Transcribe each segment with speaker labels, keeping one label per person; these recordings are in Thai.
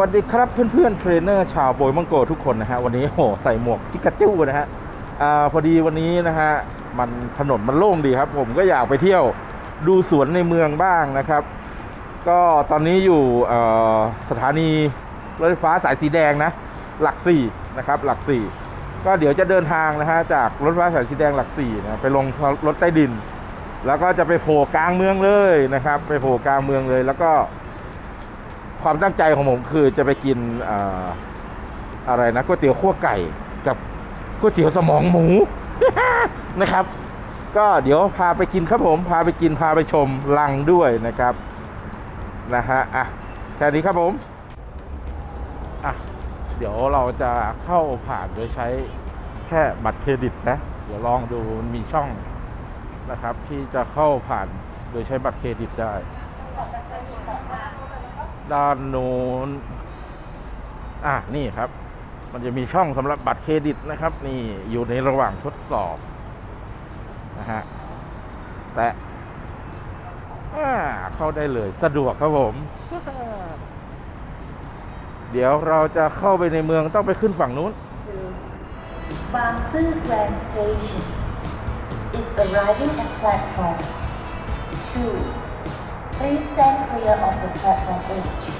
Speaker 1: วัสดีครับเพื่อนๆเทรนเนอร์ชาวโบยมังโกทุกคนนะฮะวันนี้โหใส่หมวกพิกาจูนะฮะอ่าพอดีวันนี้นะฮะมันถนนมันโล่งดีครับ ผมก็อยากไปเที่ยวดูสวนในเมืองบ้างนะครับ ก็ตอนนี้อยู่สถานีรถไฟฟ้าสายสีแดงนะหลักสี่นะครับหลักสี่ก็เดี๋ยวจะเดินทางนะฮะจากรถไฟฟ้าสายสีแดงหลักสี่นะไปลงรถใต้ดิน แล้วก็จะไปโผล่กลางเมืองเลยนะครับ ไปโผล่กลางเมืองเลยแล้วก็ ความตั้งใจของผมคือจะไปกินเอ่ออะไรนะก๋วยเตี๋ยวขั้วไก่กับก๋วยเตี๋ยวสมองหมูนะครับ ก็เดี๋ยวพาไปกินครับผม พาไปกินพาไปชมลังด้วยนะครับนะฮะอะแค่นี้ครับผมอะเดี๋ยวเราจะเข้าผ่านโดยใช้แค่บัตรเครดิตนะเดี๋ยวลองดูมันมีช่องนะครับ ที่จะเข้าผ่านโดยใช้บัตรเครดิตได้ ด้านนู้นอะนี่ครับ มันจะมีช่องสำหรับบัตรเครดิตนะครับ นี่อยู่ในระหว่างทดสอบนะฮะแต่อ่าเข้าได้เลยสะดวกครับผม เดี๋ยวเราจะเข้าไปในเมืองต้องไปขึ้นฝั่งนู้น
Speaker 2: Bang Sư Grand Station is arriving at platform 2. Please stand clear of the platform edge.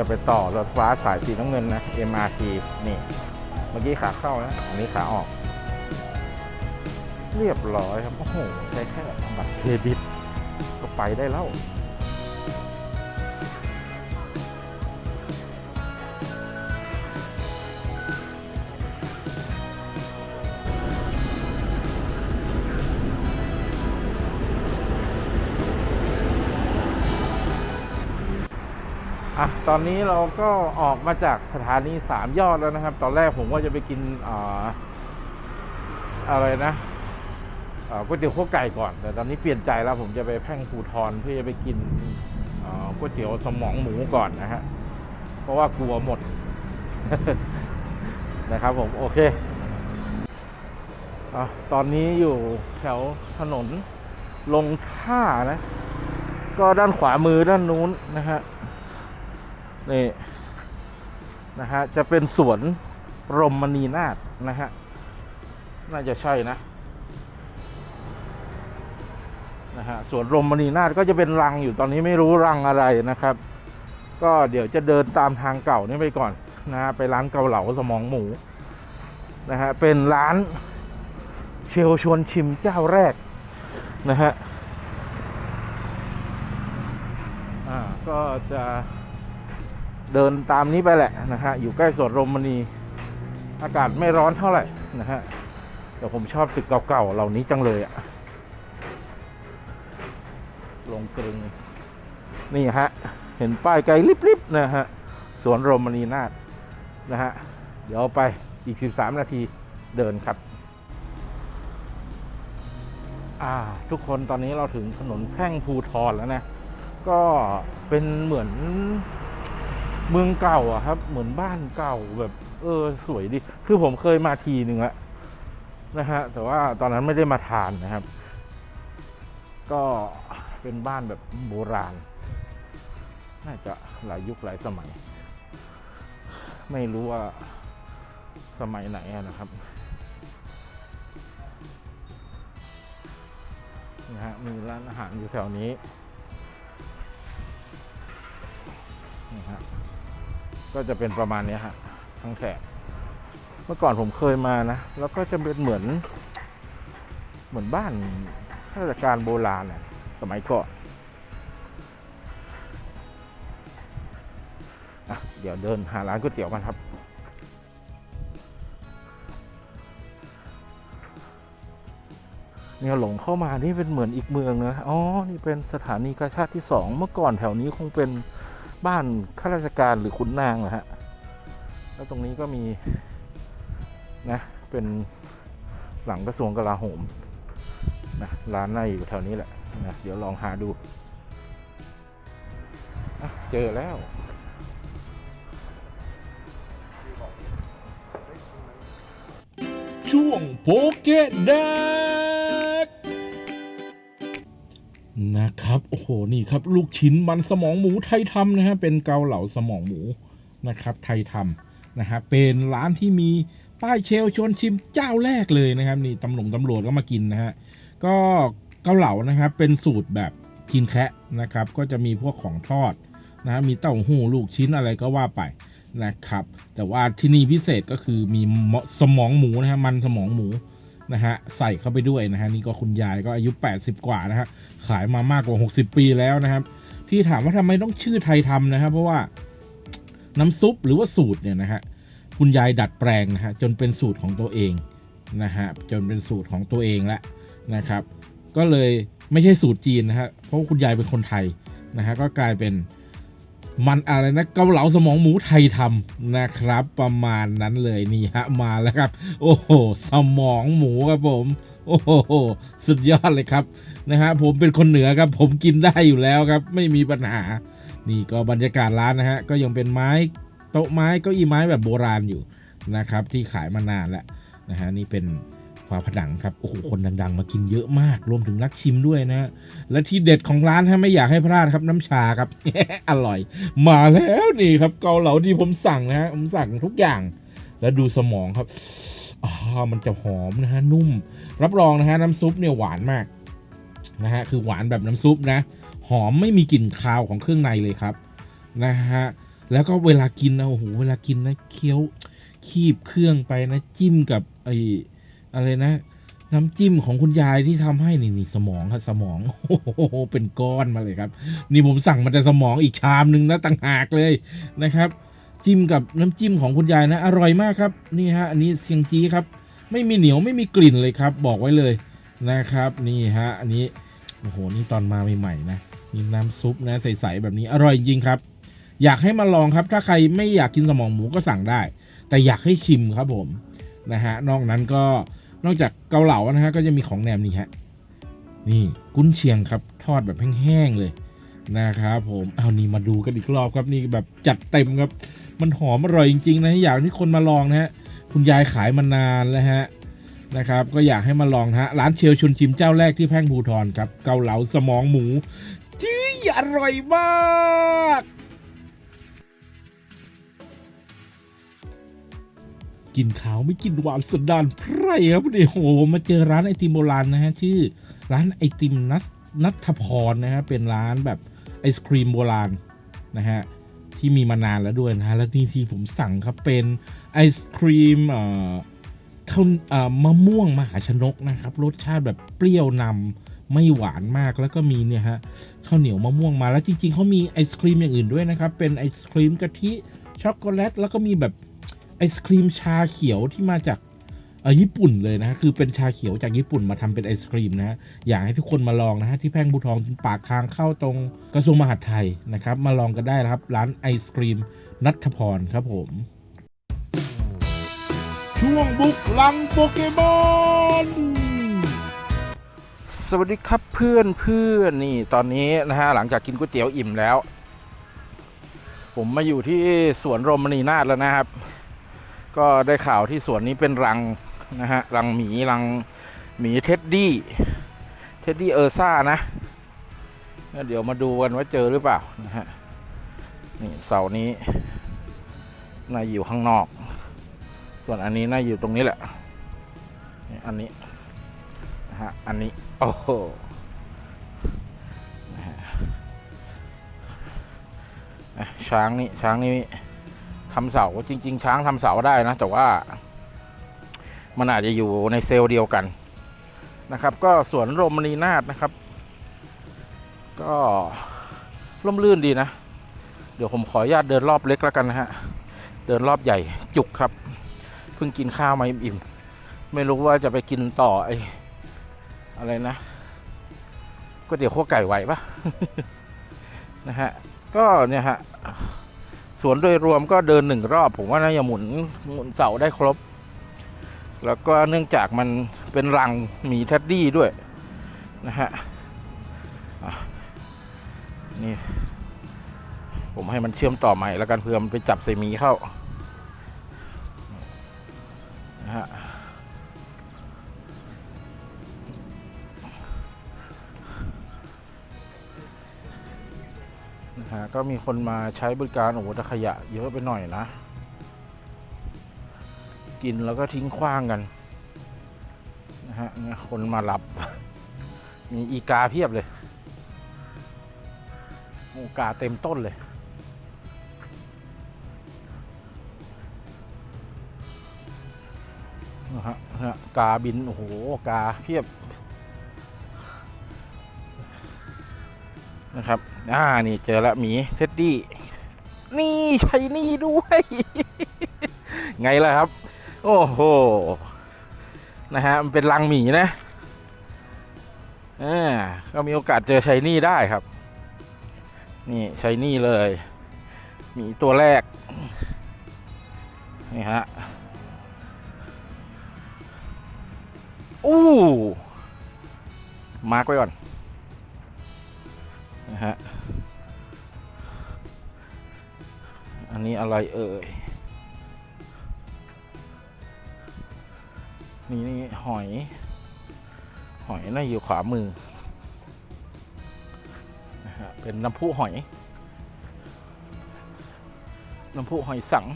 Speaker 1: จะไปต่อรถฟ้าสายสีน้ำเงินนะ MRT นี่ เมื่อกี้ขาเข้านะ อันนี้ขาออก เรียบร้อยครับ โอ้โห ใช้แค่บัตรเครดิต ก็ไปได้แล้ว อะตอนนี้เราก็ออกมาจากสถานีสามยอดแล้วนะครับ ตอนแรกผมว่าจะไปกินอ่าอะไรนะก๋วยเตี๋ยวขั้วไก่ก่อน แต่ตอนนี้เปลี่ยนใจแล้วผมจะไปแพ่งภูทรเพื่อจะไปกินก๋วยเตี๋ยวสมองหมูก่อนนะฮะเพราะว่ากลัวหมดนะครับผมโอเคอตอนนี้อยู่แถวถนนลงท่านะ ก็ด้านขวามือด้านนู้นนะฮะ นี่นะฮะจะเป็นสวนรมณีนาฏนะฮะน่าจะใช่นะนะฮะสวนรมณีนาฏก็จะเป็นรังอยู่ตอนนี้ไม่รู้รังอะไรนะครับ ก็เดี๋ยวจะเดินตามทางเก่านี่ไปก่อนนะฮะไปร้านเกาเหลาสมองหมูนะฮะเป็นร้านเชลชวนชิมเจ้าแรกนะฮะอ่าก็จะ เดินตามนี้ไปแหละนะฮะอยู่ใกล้สวนรมณีอากาศไม่ร้อนเท่าไหร่นะฮะแต่ผมชอบตึกเก่าๆเหล่านี้จังเลยอะลงกรึงนี่ฮะ เห็นป้ายไกลลิบๆนะฮะสวนรมณีนาฏนะฮะ เดี๋ยวไปอีก 13 นาทีเดินครับ อ่า ทุกคนตอนนี้เราถึงถนนแพ่งภูทรแล้วนะ ก็เป็นเหมือน เมืองเก่าอะครับ เหมือนบ้านเก่าแบบ เออ สวยดี คือผมเคยมาทีหนึ่งอะนะฮะ แต่ว่าตอนนั้นไม่ได้มาทานนะครับ ก็เป็นบ้านแบบโบราณ น่าจะหลายยุคหลายสมัย ไม่รู้ว่าสมัยไหนนะครับนะฮะมีร้านอาหารอยู่แถวนี้นี่ฮะ ก็จะเป็นประมาณนี้ฮะทั้งแถบเมื่อก่อนผมเคยมานะ แล้วก็จะเป็นเหมือน เหมือนบ้านข้าราชการโบราณนะสมัยก่อนอะเดี๋ยวเดินหาร้านก๋วยเตี๋ยวกันครับ เนี่ยหลงเข้ามานี่เป็นเหมือนอีกเมืองนะ อ๋อ นี่เป็นสถานีกาชาติที่สอง เมื่อก่อนแถวนี้คงเป็น บ้านข้าราชการหรือขุนนางนะฮะ แล้วตรงนี้ก็มี
Speaker 3: นะเป็นหลังกระทรวงกลาโหมนะร้านน่าอยู่แถวนี้แหละนะเดี๋ยวลองหาดู เจอแล้ว
Speaker 1: ช่วงโปเกตแด นะครับโอ้โหนี่ครับ ลูกชิ้นมันสมองหมูไทยทำนะฮะเป็นเกาเหลาสมองหมูนะครับ ไทยทำนะฮะเป็นร้านที่มีป้ายเชลชวนชิมเจ้าแรกเลยนะครับนี่ตำรวจตำรวจก็มากินนะฮะก็เกาเหลานะครับเป็นสูตรแบบกินแคะนะครับ ก็จะมีพวกของทอดนะฮะมีเต้าหู้ลูกชิ้นอะไรก็ว่าไปนะครับ แต่ว่าที่นี่พิเศษก็คือมีสมองหมูนะฮะมันสมองหมู นะฮะใส่เข้าไปด้วยนะฮะนี่ก็คุณยายก็อายุ 80 กว่านะฮะขายมามากกว่า 60 ปีแล้วนะครับ ที่ถามว่าทำไมต้องชื่อไทยทำนะครับเพราะว่าน้ำซุปหรือว่าสูตรเนี่ยนะฮะคุณยายดัดแปลงนะฮะจนเป็นสูตรของตัวเองนะฮะจนเป็นสูตรของตัวเองแล้วนะครับ ก็เลยไม่ใช่สูตรจีนนะฮะเพราะคุณยายเป็นคนไทยนะฮะก็กลายเป็น มันอะไรนะเกาเหลาสมองหมูไทยทำนะครับ ประมาณนั้นเลยนี่ฮะมาแล้วครับ โอ้โหสมองหมูครับผม โอ้โหสุดยอดเลยครับนะฮะผมเป็นคนเหนือครับ ผมกินได้อยู่แล้วครับ ไม่มีปัญหา นี่ก็บรรยากาศร้านนะฮะก็ยังเป็นไม้โต๊ะไม้เก้าอี้ไม้แบบโบราณอยู่นะครับ ที่ขายมานานแล้วนะฮะนี่เป็น ฝาผนังครับโอ้โหคนดัง ๆ มากินเยอะมากรวมถึงนักชิมด้วยนะ และที่เด็ดของร้านฮะไม่อยากให้พลาดครับน้ำชาครับ อร่อย มาแล้วนี่ครับเกาเหลาที่ผมสั่งนะฮะผมสั่งทุกอย่าง แล้วดูสมองครับอ่ามันจะหอมนะฮะนุ่ม รับรองนะฮะน้ำซุปเนี่ยหวานมากนะฮะคือหวานแบบน้ำซุปนะ หอมไม่มีกลิ่นคาวของเครื่องในเลยครับนะฮะแล้วก็เวลากินนะโอ้โหเวลากินนะเคี้ยวคีบเครื่องไปนะจิ้มกับไอ อะไรนะ น้ำจิ้มของคุณยายที่ทำให้นี่นี่สมองครับสมองโอ้โหเป็นก้อนมาเลยครับ นี่ผมสั่งมาแต่สมองอีกชามหนึ่งนะต่างหากเลยนะครับ จิ้มกับน้ำจิ้มของคุณยายนะ อร่อยมากครับนี่ฮะอันนี้เซียงจี้ครับ ไม่มีเหนียวไม่มีกลิ่นเลยครับ บอกไว้เลยนะครับ นี่ฮะอันนี้โอ้โหนี่ตอนมาใหม่ๆนะนี่น้ำซุปนะใสๆแบบนี้อร่อยจริงครับ อยากให้มาลองครับ ถ้าใครไม่อยากกินสมองหมูก็สั่งได้ แต่อยากให้ชิมครับผมนะฮะนอกนั้นก็ นอกจากเกาเหลานะฮะก็จะมีของแหนมนี่ฮะนี่กุ้นเชียงครับทอดแบบแห้งๆเลยนะครับผมเอานี่มาดูกันอีกรอบครับนี่แบบจัดเต็มครับ มันหอมอร่อยจริงๆนะอยากให้คนมาลองนะฮะคุณยายขายมานานแล้วฮะนะครับก็อยากให้มาลองฮะร้านเชียวชุนชิมเจ้าแรกที่แพ่งภูทรครับ เกาเหลาสมองหมูจี้อร่อยมาก กินขาวไม่กินหวานสดานไพร่ครับนี่โอ้โหมาเจอร้านไอติมโบราณนะฮะชื่อร้านไอติมนัทนัทพรนะฮะเป็นร้านแบบไอศครีมโบราณนะฮะที่มีมานานแล้วด้วยนะฮะแล้วนี่ที่ผมสั่งครับเป็นไอศครีมเอ่อข้าวเอ่อมะม่วงมหาชนกนะครับรสชาติแบบเปรี้ยวนำไม่หวานมากแล้วก็มีเนี่ยฮะข้าวเหนียวมะม่วงมาแล้วจริงๆเขามีไอศครีมอย่างอื่นด้วยนะครับเป็นไอศครีมกะทิช็อกโกแลตแล้วก็มีแบบ ไอศครีมชาเขียวที่มาจากญี่ปุ่นเลยนะคือเป็นชาเขียวจากญี่ปุ่นมาทำเป็นไอศครีมนะอยากให้ทุกคนมาลองนะฮะที่แพ่งบูทองปากทางเข้าตรงกระทรวงมหาดไทยนะครับ มาลองกันได้นะครับ ร้านไอศครีมนัทพรครับผม ช่วงบุกลังโปเกมอน
Speaker 3: สวัสดีครับเพื่อนเพื่อนนี่ตอนนี้นะฮะหลังจากกินก๋วยเตี๋ยวอิ่มแล้ว ผมมาอยู่ที่สวนรมณีนาถแล้วนะครับ ก็ได้ข่าวที่สวนนี้เป็นรังนะฮะรังหมีรังหมีเท็ดดี้เท็ดดี้เออร์ซ่านะเดี๋ยวมาดูกันว่าเจอหรือเปล่านะฮะนี่เสานี้น่าอยู่ข้างนอก ส่วนอันนี้น่าอยู่ตรงนี้แหละอันนี้นะฮะอันนี้โอ้โหนะช้างนี่ช้างนี่ ทำเสาจริง ๆ ช้างทำเสาได้นะ แต่ว่า มันอาจจะอยู่ในเซลล์เดียวกันนะครับ ก็สวนรมณีนาถนะครับ ก็ร่มรื่นดีนะ เดี๋ยวผมขออนุญาตเดินรอบเล็กแล้วกันนะฮะ เดินรอบใหญ่จุกครับ เพิ่งกินข้าวมาอิ่มๆไม่รู้ว่าจะไปกินต่อไออะไรนะก๋วยเตี๋ยวขั้วไก่ไหวปะนะฮะ ก็เนี่ยฮะ สวนโดยรวมก็เดินหนึ่งรอบ ผมว่าน่าจะหมุนหมุนเสาได้ครบ
Speaker 1: แล้วก็เนื่องจากมันเป็นรังมีแทดดี้ด้วยนะฮะนี่ ผมให้มันเชื่อมต่อใหม่แล้วกันเพื่อมันไปจับเซมีเข้านะฮะ นะฮะก็มีคนมาใช้บริการโอ้โหแต่ขยะเยอะไปหน่อยนะ กินแล้วก็ทิ้งขว้างกันนะฮะคนมารับ มีอีกาเพียบเลยโอกาเต็มต้นเลยนะฮะกาบิน โอ้โห กาเพียบนะครับ อ่านี่เจอละหมีเท็ดดี้นี่ใช้นี่ด้วย ไงล่ะครับ โอ้โหนะฮะมันเป็นรังหมีนะอ่าก็มีโอกาสเจอชัยนี่ได้ครับ นี่ชัยนี่เลยหมีตัวแรก นี่ฮะ อู้ มาร์กไว้ก่อน นะฮะ อันนี้อะไรเอ่ย นี่นี่หอย หอยน่าอยู่ขวามือนะฮะเป็นน้ำพุหอย น้ำพุหอยสัง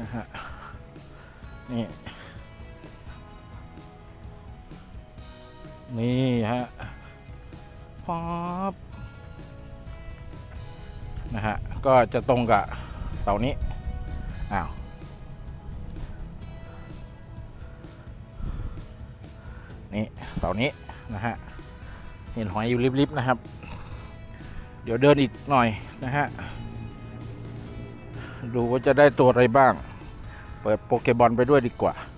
Speaker 1: นะฮะ นี่ นี่ฮะป๊อป นะฮะก็จะตรงกับเสานี้อ้าวนี่เสานี้นะฮะเห็นหอยอยู่ริบๆนะครับ เดี๋ยวเดินอีกหน่อยนะฮะดูว่าจะได้ตัวอะไรบ้าง เปิดโปเกบอลไปด้วยดีกว่าอ่า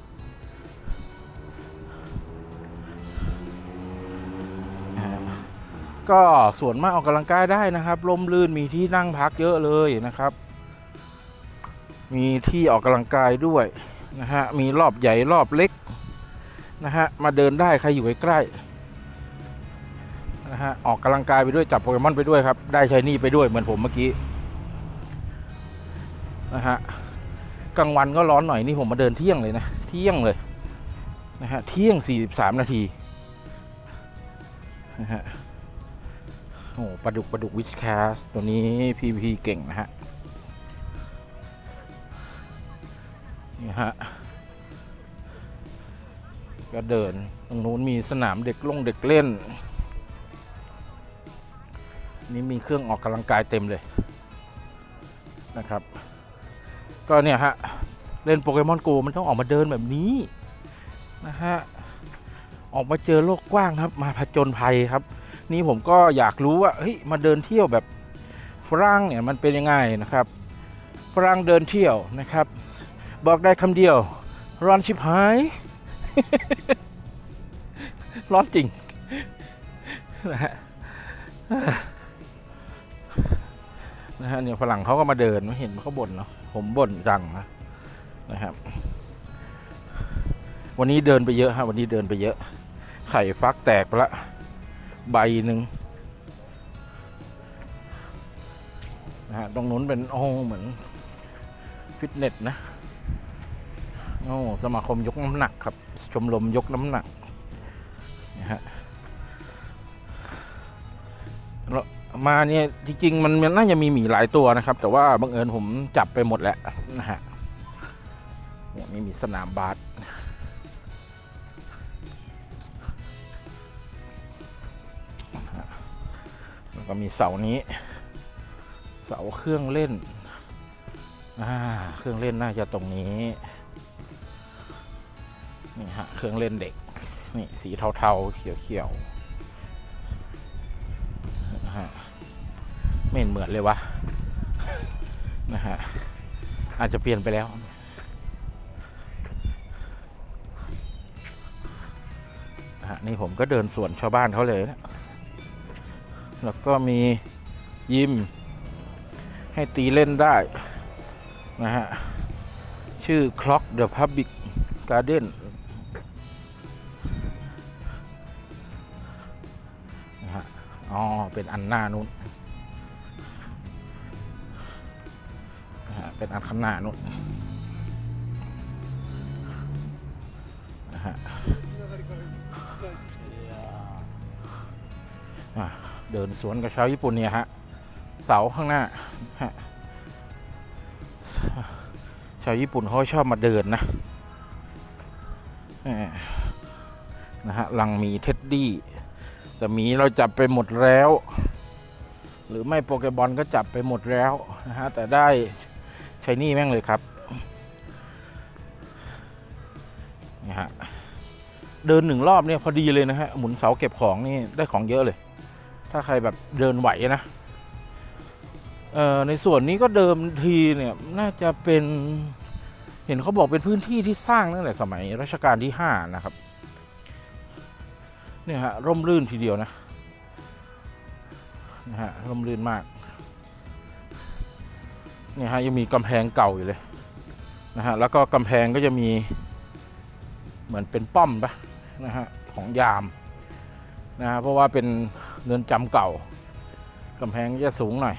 Speaker 1: ก็ส่วนมากออกกำลังกายได้นะครับลมลื่นมีที่นั่งพักเยอะเลยนะครับ มีที่ออกกำลังกายด้วยนะฮะมีรอบใหญ่รอบเล็กนะฮะมาเดินได้ใครอยู่ใกล้ๆนะฮะออกกำลังกายไปด้วยจับโปเกมอนไปด้วยครับได้ชายนี่ไปด้วยเหมือนผมเมื่อกี้นะฮะกลางวันก็ร้อนหน่อยนี่ผมมาเดินเที่ยงเลยนะเที่ยงเลยนะฮะเที่ยง 43 นาทีนะฮะ โอ้ปลาดุกปลาดุกวิชแคสตัวนี้พีพีเก่งนะฮะ นี่ฮะ ก็เดิน ตรงนู้นมีสนามเด็กลงเด็กเล่น นี่มีเครื่องออกกำลังกายเต็มเลยนะครับ ก็เนี่ยฮะ เล่นโปเกมอนโกมันต้องออกมาเดินแบบนี้ นะฮะ ออกมาเจอโลกกว้างครับ มาผจญภัยครับ นี่ผมก็อยากรู้ว่าเฮ้ยมาเดินเที่ยวแบบฝรั่งเนี่ยมันเป็นยังไงนะครับฝรั่งเดินเที่ยวนะครับ บอกได้คำเดียว ร้อนชิบหาย ร้อนจริงนะฮะนะฮะเนี่ยฝรั่งเขาก็มาเดินไม่เห็นเขาบ่นเนาะผมบ่นจังนะนะครับ วันนี้เดินไปเยอะฮะวันนี้เดินไปเยอะ ไข่ฟักแตกไปละ ใบหนึ่งนะฮะตรงนู้นเป็นโอ้เหมือนฟิตเนสนะโอ้สมาคมยกน้ำหนักครับ ชมรมยกน้ำหนักนะฮะแล้วมาเนี่ยจริงๆมันน่าจะมีหมีหลายตัวนะครับ แต่ว่าบังเอิญผมจับไปหมดแล้วนะฮะมีมีสนามบาส แล้วก็มีเสานี้ เสาเครื่องเล่นอ่าเครื่องเล่นน่าจะตรงนี้นี่ฮะเครื่องเล่นเด็กนี่สีเทาๆเขียวๆฮะไม่เห็นเหมือนเลยวะนะฮะอาจจะเปลี่ยนไปแล้วฮะนี่ผมก็เดินสวนชาวบ้านเขาเลยนะ แล้วก็มียิม ให้ตีเล่นได้ นะฮะ ชื่อ Clock the Public Garden นะฮะ อ๋อ เป็นอันหน้านู้นนะฮะ เป็นอันข้างหน้านู้นนะฮะอะ เดินสวนกับชาวญี่ปุ่นเนี่ยฮะ เสาข้างหน้าฮะชาวญี่ปุ่นเขาชอบมาเดินนะนะฮะลังมีเท็ดดี้ แต่หมีเราจับไปหมดแล้ว หรือไม่โปเกบอลก็จับไปหมดแล้วนะฮะ แต่ได้ใช้นี่แม่งเลยครับนี่ฮะเดินหนึ่งรอบเนี่ยพอดีเลยนะฮะ หมุนเสาเก็บของนี่ได้ของเยอะเลย ถ้าใครแบบเดินไหวนะ เอ่อในส่วนนี้ก็เดิมทีเนี่ยน่าจะเป็น เห็นเขาบอกเป็นพื้นที่ที่สร้างตั้งแต่สมัยรัชกาลที่ห้านะครับ เนี่ยฮะร่มรื่นทีเดียวนะนะฮะร่มรื่นมากเนี่ยฮะยังมีกำแพงเก่าอยู่เลยนะฮะแล้วก็กำแพงก็จะมีเหมือนเป็นป้อมปะนะฮะของยามนะฮะเพราะว่าเป็น เรือนจำเก่ากำแพงจะสูงหน่อย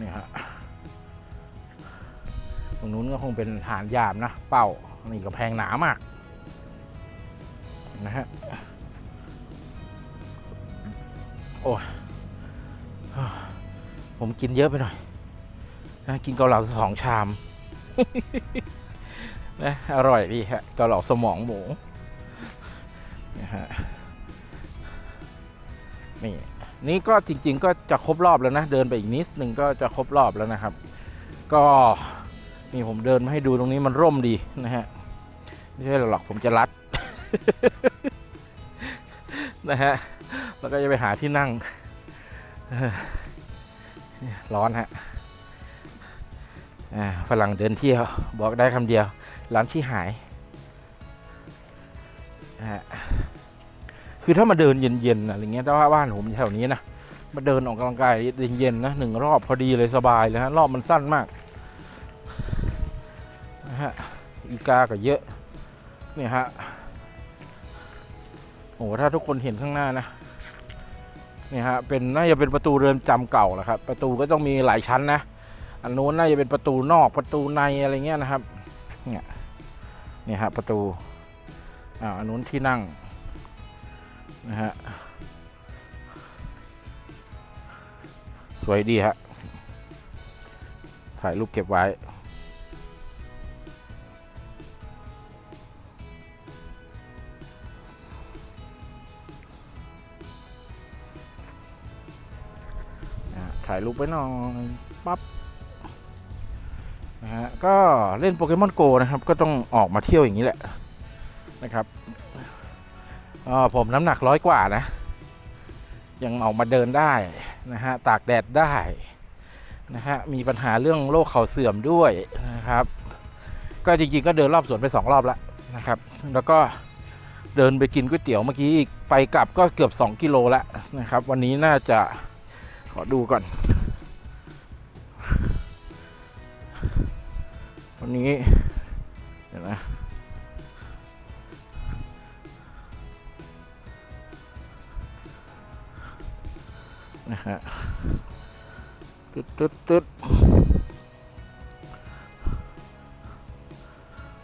Speaker 1: นี่ฮะ ตรงนู้นก็คงเป็นฐานยามนะ เป้า นี่กระแพงหนามาก นะฮะ โอ้ยผมกินเยอะไปหน่อยนะกินเกาเหลาสองชาม นะอร่อยดีฮะเกาเหลาสมองหมูนะฮะนี่นี่ก็จริง ๆ ก็จะครบรอบแล้วนะ เดินไปอีกนิดนึงก็จะครบรอบแล้วนะครับ ก็นี่ผมเดินมาให้ดูตรงนี้มันร่มดีนะฮะไม่ใช่หรอกผมจะรัดนะฮะแล้วก็จะไปหาที่นั่งร้อนฮะฝรั่งเดินเที่ยว บอกได้คำเดียว ร้านที่หายฮะคือถ้ามาเดินเย็นๆอะไรเงี้ยถ้าว่าบ้านผมแถวนี้นะมาเดินออกกำลังกายเย็นๆนะหนึ่งรอบพอดีเลยสบายเลยฮะรอบมันสั้นมากนะฮะอีกาก็เยอะเนี่ยฮะโอ้โหถ้าทุกคนเห็นข้างหน้านะเนี่ยฮะเป็นน่าจะเป็นประตูเรือนจำเก่าแหละครับ ประตูก็ต้องมีหลายชั้นนะ อันนู้นน่าจะเป็นประตูนอกประตูในอะไรเงี้ยนะครับเนี่ย นี่ฮะประตูอ่าอันนู้นที่นั่งนะฮะสวยดีฮะถ่ายรูปเก็บไว้นะฮะถ่ายรูปไว้หน่อยปั๊บ นะฮะก็เล่นโปเกมอนโกนะครับ ก็ต้องออกมาเที่ยวอย่างนี้แหละนะครับอ่าผมน้ำหนักร้อยกว่านะ ยังออกมาเดินได้นะฮะตากแดดได้นะฮะมีปัญหาเรื่องโรคเข่าเสื่อมด้วยนะครับ ก็จริงๆก็เดินรอบสวนไปสองรอบแล้วนะครับ แล้วก็เดินไปกินก๋วยเตี๋ยวเมื่อกี้อีกไปกลับก็เกือบ 2 กิโลแล้วนะครับ วันนี้น่าจะขอดูก่อน วันนี้เดี๋ยวนะนะฮะตึ๊ดตึ๊ดตึ๊ด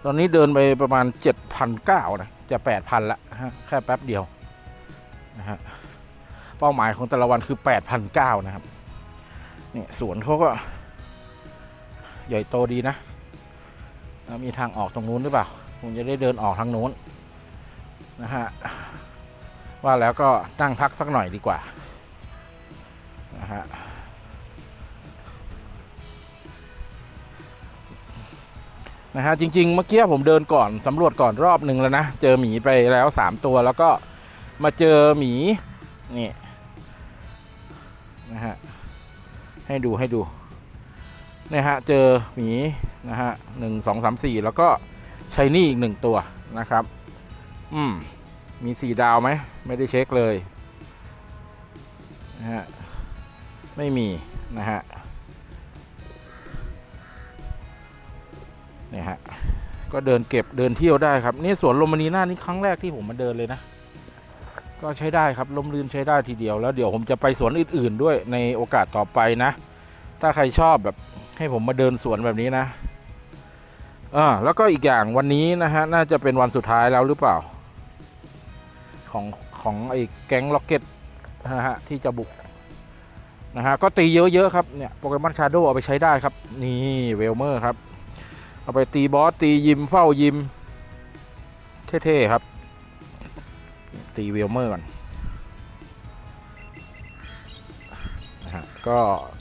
Speaker 1: ตอนนี้เดินไปประมาณเจ็ดพันเก้านะ จะแปดพันละฮะแค่แป๊บเดียว นะฮะ เป้าหมายของแต่ละวันคือแปดพันเก้านะครับ เนี่ยสวนเขาก็ ใหญ่โตดีนะ แล้วมีทางออกตรงนู้นหรือเปล่าผมจะได้เดินออกทางนู้นนะฮะว่าแล้วก็นั่งพักสักหน่อยดีกว่านะฮะนะฮะจริงๆเมื่อกี้ผมเดินก่อนสำรวจก่อนรอบหนึ่งแล้วนะ เจอหมีไปแล้วสามตัวแล้วก็มาเจอหมีนี่นะฮะให้ดูให้ดูนี่ฮะเจอหมี นะฮะหนึ่งสองสามสี่แล้วก็ชายนี่อีกหนึ่งตัวนะครับ อืม มีสี่ดาวไหม ไม่ได้เช็คเลยนะฮะไม่มีนะฮะเนี่ยฮะ ก็เดินเก็บเดินเที่ยวได้ครับ นี่สวนลมมณีนานี่ครั้งแรกที่ผมมาเดินเลยนะ ก็ใช้ได้ครับลมลื่นใช้ได้ทีเดียวแล้วเดี๋ยวผมจะไปสวนอื่น ๆ ด้วยในโอกาสต่อไปนะ ถ้าใครชอบแบบให้ผมมาเดินสวนแบบนี้นะ อ่าแล้วก็อีกอย่างวันนี้นะฮะน่าจะเป็นวันสุดท้ายแล้วหรือเปล่า ของของไอ้แก๊งล็อกเก็ตนะฮะที่จะบุกนะฮะก็ตีเยอะๆครับเนี่ยโปเกมอนชาโดเอาไปใช้ได้ครับ นี่เวลเมอร์ครับ เอาไปตีบอสตียิมเฝ้ายิม เท่ๆครับ ตีเวลเมอร์ก่อนนะฮะก็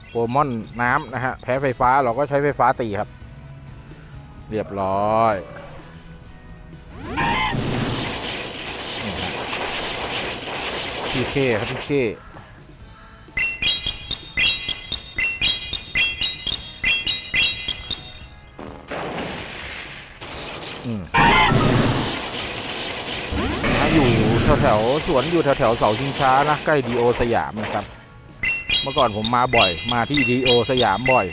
Speaker 1: โปเกมอนน้ำนะฮะแพ้ไฟฟ้าเราก็ใช้ไฟฟ้าตีครับ เรียบร้อยพี่เคครับพี่เคอืมนะอยู่แถวแถวๆสวนอยู่แถวแถวๆเสาชิงช้านะใกล้ดีโอสยามนะครับ เมื่อก่อนผมมาบ่อย มาที่ดีโอสยามบ่อย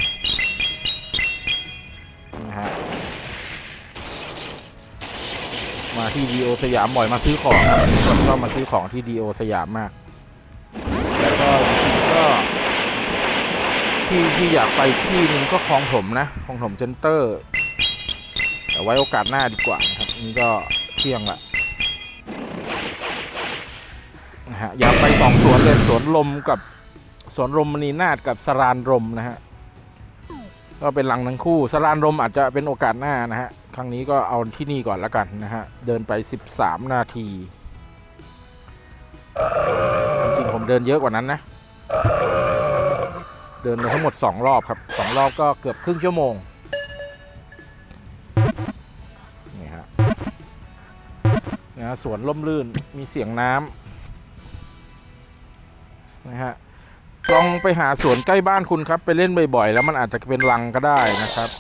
Speaker 1: มาที่ดีโอสยามบ่อยมาซื้อของครับผมก็มาซื้อของที่ดีโอสยามมาก แล้วก็ก็ที่ที่อยากไปที่นึงก็คลองถมนะคลองถมเซ็นเตอร์ แต่ไว้โอกาสหน้าดีกว่านะครับนี่ก็เที่ยงละนะฮะอยากไปสองสวนเลยสวนลมกับสวนลมมณีนาฏกับสรานรมนะฮะ ก็เป็นหลังทั้งคู่สรานรมอาจจะเป็นโอกาสหน้านะฮะ ครั้งนี้ก็เอาที่นี่ก่อนละกันนะฮะ เดินไป 13 นาที จริงผมเดินเยอะกว่านั้นนะ เดินไปทั้งหมด 2 รอบครับ 2 รอบก็เกือบครึ่งชั่วโมงนี่ฮะนะฮะสวนล่มลื่นมีเสียงน้ำนะฮะ ลองไปหาสวนใกล้บ้านคุณครับ ไปเล่นบ่อยๆ แล้วมันอาจจะเป็นรังก็ได้นะครับ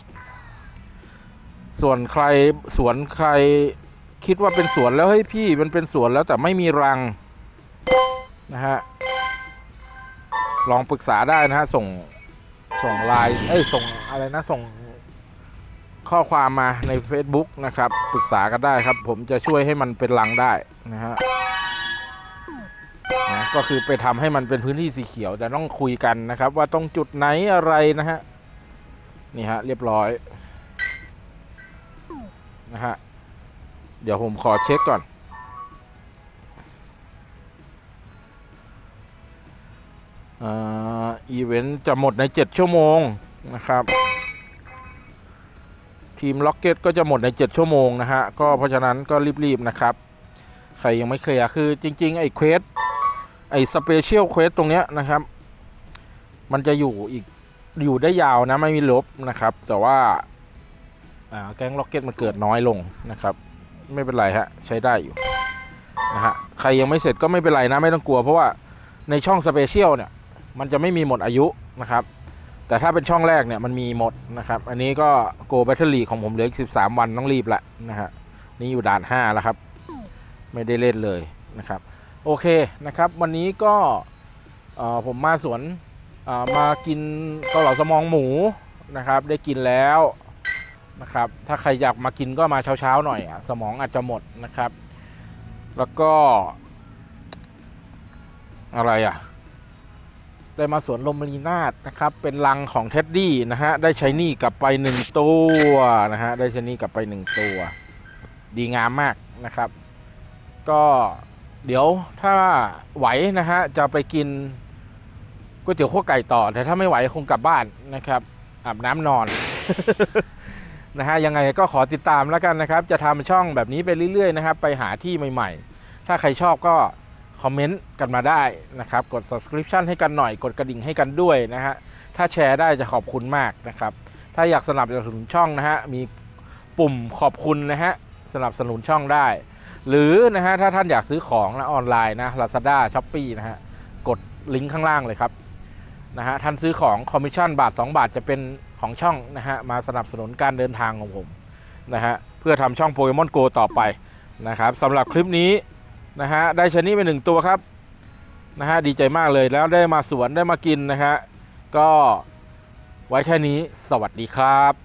Speaker 1: ส่วนใครสวนใครคิดว่าเป็นสวนแล้วเฮ้ยพี่มันเป็นสวนแล้วแต่ไม่มีรังนะฮะลองปรึกษาได้นะฮะส่งส่งไลน์เอ้ยส่งอะไรนะส่งข้อความมาใน Facebook นะครับ ปรึกษากันได้ครับ ผมจะช่วยให้มันเป็นรังได้นะฮะนะ ก็คือไปทำให้มันเป็นพื้นที่สีเขียวแต่ต้องคุยกันนะครับ ว่าตรงจุดไหนอะไรนะฮะนี่ฮะเรียบร้อยนะฮะเดี๋ยวผมขอเช็คก่อนอ่าอีเวนต์จะหมดใน 7 ชั่วโมงนะครับ ทีมล็อกเก็ตก็จะหมดใน 7 ชั่วโมงนะฮะก็เพราะฉะนั้นก็รีบ ๆ นะครับ ใครยังไม่เคลียร์คือจริง ๆ ไอ้เควส ไอ้สเปเชียลเควสตรงเนี้ยนะครับ มันจะอยู่อีกอยู่ได้ยาวนะไม่มีลบนะครับ แต่ว่าแก๊งล็อกเก็ตมันเกิดน้อยลงนะครับ ไม่เป็นไรฮะใช้ได้อยู่นะฮะใครยังไม่เสร็จก็ไม่เป็นไรนะไม่ต้องกลัว เพราะว่าในช่องสเปเชียลเนี่ยมันจะไม่มีหมดอายุนะครับ แต่ถ้าเป็นช่องแรกเนี่ยมันมีหมดนะครับ อันนี้ก็โก b บ t เ e อรี่ของผมเหลืออีก 13 วันต้องรีบละนะฮะนี่อยู่ด่าน 5 แล้วครับ ไม่ได้เล่นเลยนะครับ โอเคนะครับ วันนี้ก็ผมมาสวนมากินเกาเหลาสมองหมูนะครับ ได้กินแล้วนะครับ ถ้าใครอยากมากินก็มาเช้าๆหน่อยอะสมองอาจจะหมดนะครับ แล้วก็ อะไรอะ ได้มาสวนลมมณีนาฏนะครับ เป็นรังของเท็ดดี้นะฮะ ได้ใช้นี่กลับไปหนึ่งตัวนะฮะ ได้ใช้นี่กลับไปหนึ่งตัว ดีงามมากนะครับ ก็ เดี๋ยวถ้าไหวนะฮะจะไปกินก๋วยเตี๋ยวขั้วไก่ต่อ แต่ถ้าไม่ไหวคงกลับบ้านนะครับอาบน้ำนอนนะฮะยังไงก็ขอติดตามแล้วกันนะครับ จะทำช่องแบบนี้ไปเรื่อยๆนะครับ ไปหาที่ใหม่ๆ ถ้าใครชอบก็คอมเมนต์กันมาได้นะครับ กด subscription ให้กันหน่อย กดกระดิ่งให้กันด้วยนะฮะถ้าแชร์ได้จะขอบคุณมากนะครับ ถ้าอยากสนับสนุนช่องนะฮะมีปุ่มขอบคุณนะฮะสนับสนุนช่องได้ หรือนะฮะถ้าท่านอยากซื้อของนะออนไลน์นะ Lazada s h o p e e นะฮะกดลิงก์ข้างล่างเลยครับนะฮะท่านซื้อของคอมมิชชั่นบาท 2 บาทจะเป็นของช่องนะฮะมาสนับสนุนการเดินทางของผมนะฮะเพื่อทำช่องโปเกมอนโกต่อไปนะครับสำหรับคลิปนี้นะฮะได้ชนิดไปหนึ่งตัวครับนะฮะดีใจมากเลยแล้วได้มาสวนได้มากินนะฮะก็ไว้แค่นี้สวัสดีครับ